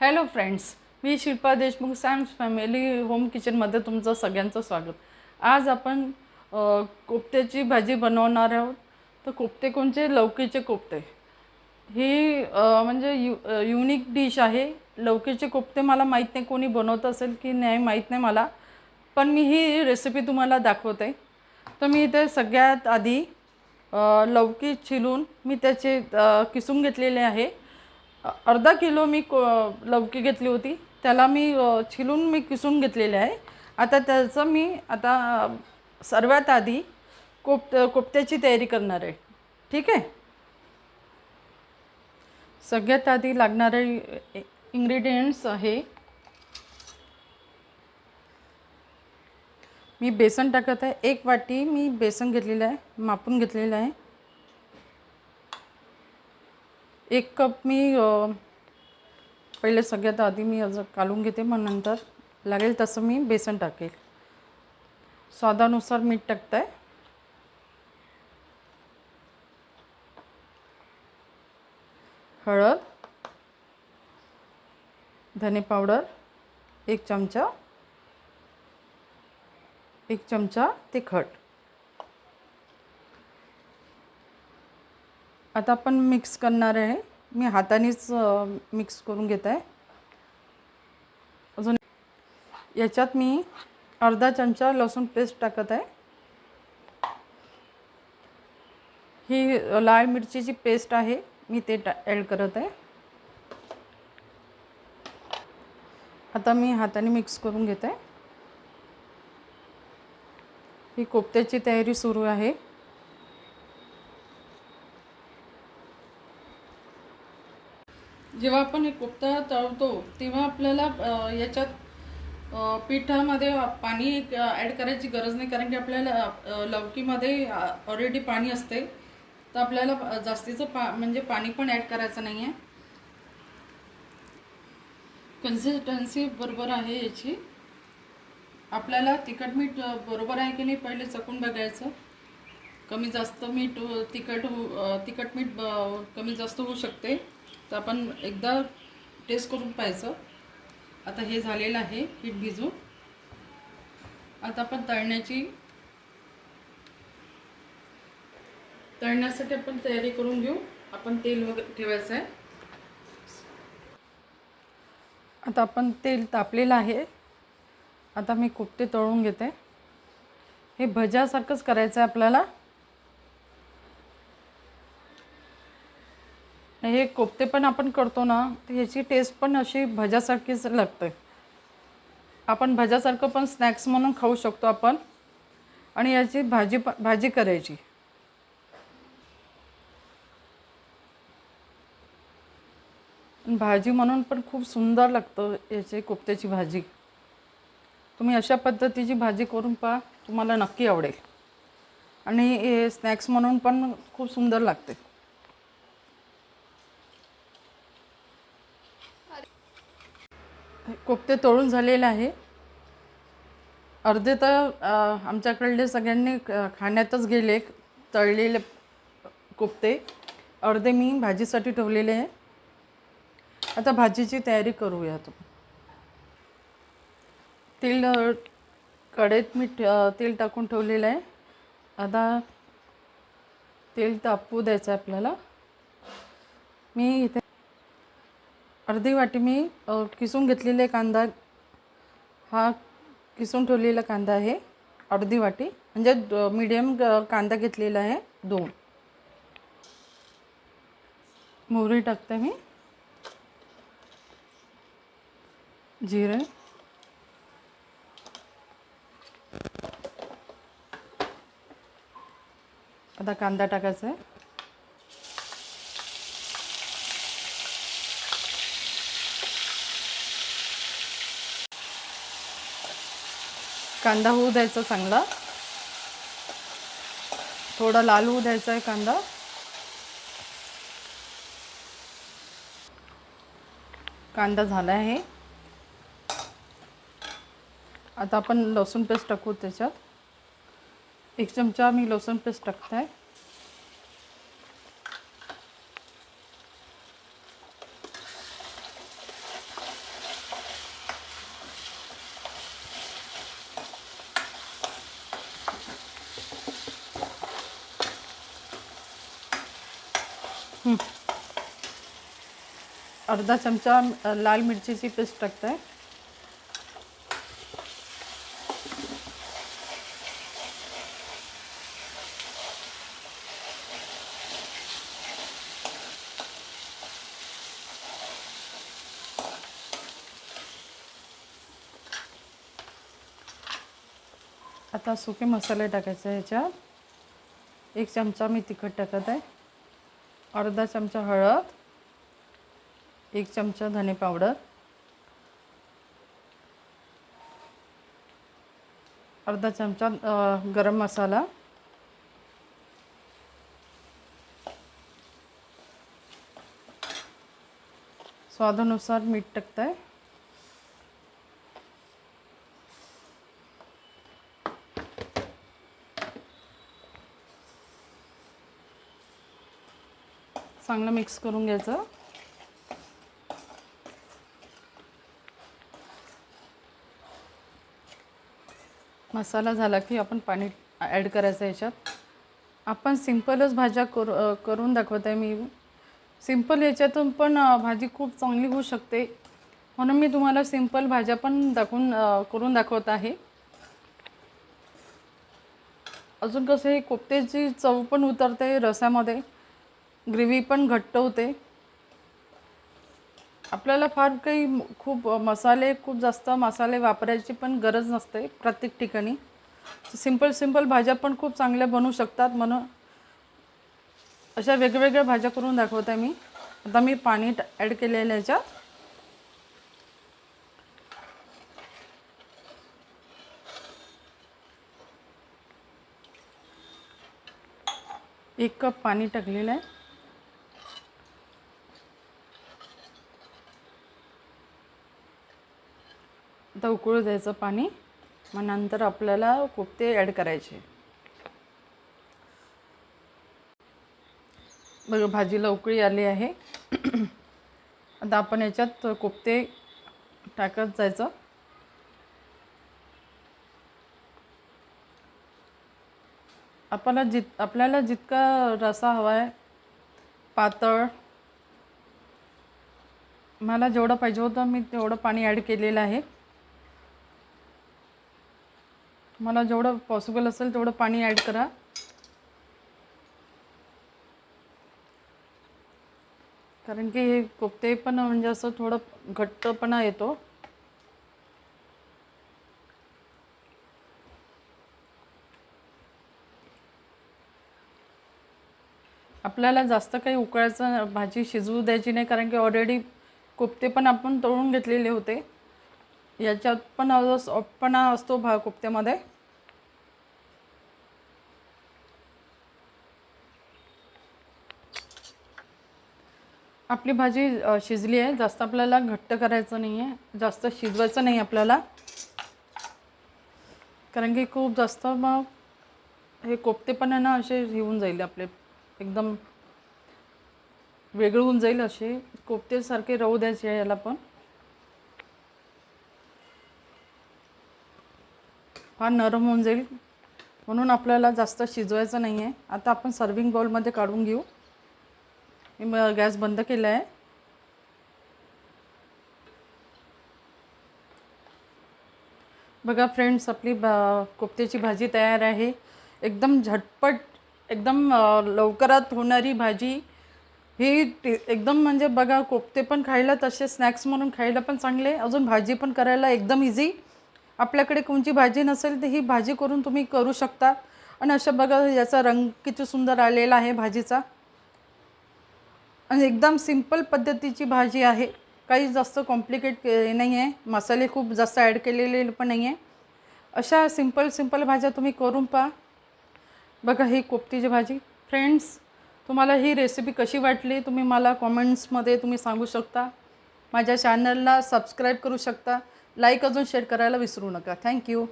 Hello friends मी Shilpa Deshmukh Sam's family home किचनमध्ये तुमचं सगळ्यांचं स्वागत. आज आपण कोफ्त्याची भाजी बनवणार आहोत. तर कोफ्ते कोणचे लौकीचे कोफ्ते. ही म्हणजे यु युनिक डिश आहे. लौकीचे कोफ्ते मला माहीत नाही कोणी बनवत असेल की नाही माहीत नाही मला. पण मी ही रेसिपी तुम्हाला दाखवते. तर मी इथे सगळ्यात आधी लौकी छिलून मी त्याचे किसून घेतलेले आहे. अर्धा किलो मी को लौकी घेतली होती. त्याला मी छिलून मी किसून घेतलेले आहे. आता त्याचं मी आता सर्वात आधी कोप कोपत्याची तयारी करणार आहे. ठीक आहे? सगळ्यात आधी लागणारे इंग्रेडियंट्स आहे. मी बेसन टाकत आहे. एक वाटी मी बेसन घेतलेलं आहे मापून घेतलेलं आहे. एक कप मी पहिले सगळ्यात आधी मी अजून काढून घेते मग नंतर लागेल तसं मी बेसन टाकेल. स्वादानुसार मीठ टाकत आहे हळद धने पावडर एक चमचा एक चमचा तिखट. आता आपण मिक्स करणार आहे. मी हातानेच मिक्स करून घेत आहे. अजून याच्यात मी अर्धा चमचा लसूण पेस्ट टाकत आहे. ही लाल मिरचीची पेस्ट आहे. मी ते टा ॲड करत आहे. आता मी हाताने मिक्स करून घेत आहे. ही कोफ्त्याची तयारी सुरू आहे. जेव्हा आपण हे कोफ्ता तळतो तेव्हा आपल्याला याच्यात पिठामध्ये पाणी ॲड करायची गरज नाही. कारण की आपल्याला लौकीमध्ये ऑलरेडी पाणी असते. तर आपल्याला जास्तीचं पा म्हणजे पाणी पण ॲड करायचं नाही आहे कन्सिस्टन्सी बरोबर आहे याची. आपल्याला तिखट मीठ बरोबर आहे की नाही पहिले चकून बघायचं. कमी जास्त मीठ तिखट हो तिखट मीठ कमी जास्त होऊ शकते. तर आपण एकदा टेस्ट करून पाहायचं. आता हे झालेलं आहे पीठ भिजून. आता आपण तळण्याची तळण्यासाठी आपण तयारी करून घेऊ. आपण तेल वगैरे ठेवायचं आहे. आता आपण तेल तापलेलं आहे. आता मी कोपते तळून घेते. हे भज्यासारखंच करायचं आहे आपल्याला. हे कोफ्ते पण आपण करतो ना तर ह्याची टेस्ट पण अशी भज्यासारखीच लागते. आपण भज्यासारखं पण स्नॅक्स म्हणून खाऊ शकतो आपण. आणि याची भाजी भाजी करायची. भाजी म्हणून पण खूप सुंदर लागतं याची कोफ्त्याची भाजी. तुम्ही अशा पद्धतीची भाजी करून पहा तुम्हाला नक्की आवडेल. आणि हे स्नॅक्स म्हणून पण खूप सुंदर लागते. कोफ्ते तळून झालेले आहे. अर्धे तर आमच्याकडले सगळ्यांनी खाण्यातच गेले तळलेले कोफ्ते अर्धे मी भाजीसाठी ठेवलेले आहे. आता भाजीची तयारी करूया तेल कढईत मी तेल टाकून ठेवलेलं आहे. आता तेल तापवू द्यायचं आहे आपल्याला. मी इथे अर्धी वाटी मी किसून घेतलेले कांदा हा किसून ठेवलेला कांदा आहे अर्धी वाटी. म्हणजे मीडियम कांदा घेतलेला आहे दोन. मोहरी टाकते मी. जिरे. आता कांदा टाकायचा आहे. कांदा होऊ द्यायचा चांगला. थोडा लाल होऊ द्यायचा आहे कांदा. कांदा झाला आहे. आता आपण लसूण पेस्ट टाकू त्याच्यात. एक चमचा मी लसूण पेस्ट टाकत. आहे अर्धा चमचा लाल मिरचीची पेस्ट टाकते. आता सुके मसाले टाकायचे ह्याच्यात. एक चमचा मी तिखट टाकत आहे. अर्धा चमचा हळद. एक चमचा धने पावडर. अर्धा चमचा गरम मसाला. स्वादानुसार मीठ टाकताय. चांगलं मिक्स करून घ्यायचं. मसाला झाला की आपण पाणी ॲड करायचं याच्यात. आपण सिंपलच भाज्या करू करून दाखवत आहे मी. सिंपल याच्यातून पण भाजी खूप चांगली होऊ शकते. म्हणून मी तुम्हाला सिंपल भाज्या पण दाखवून करून दाखवत आहे. अजून कसं आहे कोफ्त्याची चव पण उतरते रसामध्ये. ग्रेव्ही पण घट्ट होते. आपल्याला फार काही खूप मसाले खूप जास्त मसाले वापरायची पण गरज नसते प्रत्येक ठिकाणी. सिंपल सिंपल भाज्या पण खूप चांगल्या बनवू शकतात म्हणून अशा वेगवेगळ्या भाज्या करून दाखवत आहे मी. आता मी पाणी ॲड केलेलं याच्यात. एक कप पाणी टाकलेलं आहे. आता उकळू द्यायचं पाणी. मग नंतर आपल्याला कोफ्ते ॲड करायचे. बघा भाजीला उकळी आली आहे. आता आपण याच्यात कोफ्ते टाकत जायचं. आपल्याला जित आपल्याला जितका रसा हवा आहे पातळ मला जेवढं पाहिजे होतं मी तेवढं पाणी ॲड केलेलं आहे. मला जेवढं पॉसिबल असेल तेवढं पाणी ॲड करा. कारण की हे कोफ्ते पण म्हणजे असं थोडं घट्टपणा येतो. आपल्याला जास्त काही उकळायचं भाजी शिजवू द्यायची नाही कारण की ऑलरेडी कोफ्ते पण आपण तळून घेतलेले होते. याच्यात पण सॉफ्टपणा असतो भा कोफ्त्यामध्ये आपली भाजी शिजली आहे. जास्त आपल्याला घट्ट करायचं नाही आहे जास्त शिजवायचं नाही आपल्याला. कारण की खूप जास्त मग हे कोफ्ते पण आहे ना असे होऊन जाईल आपले. एकदम वेगळं होऊन जाईल असे. कोफ्तेसारखे राहू द्यायचे याला पण. फार नरम होऊन जाईल. म्हणून आपल्याला जास्त शिजवायचं नाही आहे आता आपण सर्विंग बाउलमध्ये काढून घेऊ. मी गॅस बंद केला आहे बघा फ्रेंड्स आपली बा कोफ्त्याची भाजी तयार आहे. एकदम झटपट एकदम लवकरात होणारी भाजी. ही टे- एकदम म्हणजे बघा कोफ्ते पण खायला तसे स्नॅक्स म्हणून खायला पण चांगले. अजून भाजी पण करायला एकदम इझी आपल्याकडे कोणची भाजी नसेल तर ही भाजी करून तुम्ही करू शकता. आणि अशा बघा याचा रंग किती सुंदर आलेला आहे भाजीचा. आणि एकदम सिंपल पद्धतीची भाजी आहे. काही जास्त कॉम्प्लिकेट नाही आहे मसाले खूप जास्त ॲड केलेले पण नाही आहे अशा सिंपल सिंपल भाज्या तुम्ही करून पहा. बघा ही कोफ्तीची भाजी. फ्रेंड्स तुम्हाला ही रेसिपी कशी वाटली? तुम्ही मला कॉमेंट्समध्ये तुम्ही सांगू शकता. माझ्या चॅनलला सबस्क्राईब करू शकता. लाईक अजून शेअर करायला विसरू नका. थँक्यू.